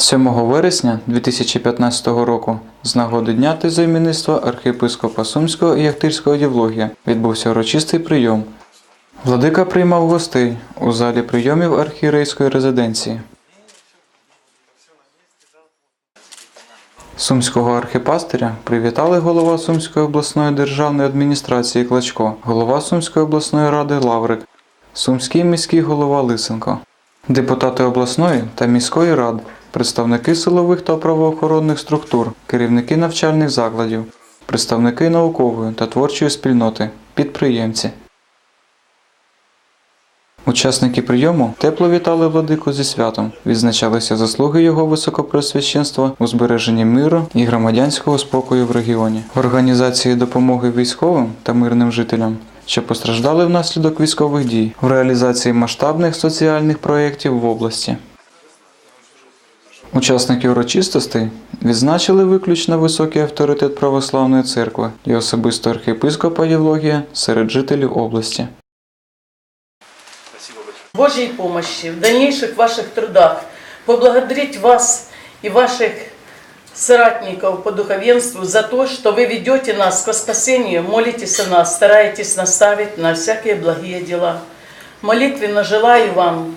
7 вересня 2015 року з нагоди Дня тезоіменництва архієпископа Сумського і Яхтирського Євлогія відбувся урочистий прийом. Владика приймав гостей у залі прийомів архієрейської резиденції. Сумського архіпастиря привітали голова Сумської обласної державної адміністрації Клачко, голова Сумської обласної ради Лаврик, Сумський міський голова Лисенко, депутати обласної та міської рад, представники силових та правоохоронних структур, керівники навчальних закладів, представники наукової та творчої спільноти, підприємці. Учасники прийому тепло вітали владику зі святом, відзначалися заслуги його високопресвященства у збереженні миру і громадянського спокою в регіоні, в організації допомоги військовим та мирним жителям, що постраждали внаслідок військових дій, в реалізації масштабних соціальних проєктів в області. Учасники урочистостей відзначили виключно високий авторитет православної церкви і особисто архієпископа Євлогія серед жителів області. Божьей помощи в дальнейших ваших трудах, поблагодарить вас и ваших соратников по духовенству за то, что вы ведете нас ко спасению, молитесь о нас, стараетесь наставить на всякие благие дела. Молитвенно желаю вам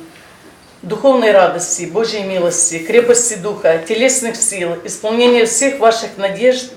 духовной радости, Божьей милости, крепости духа, телесных сил, исполнения всех ваших надежд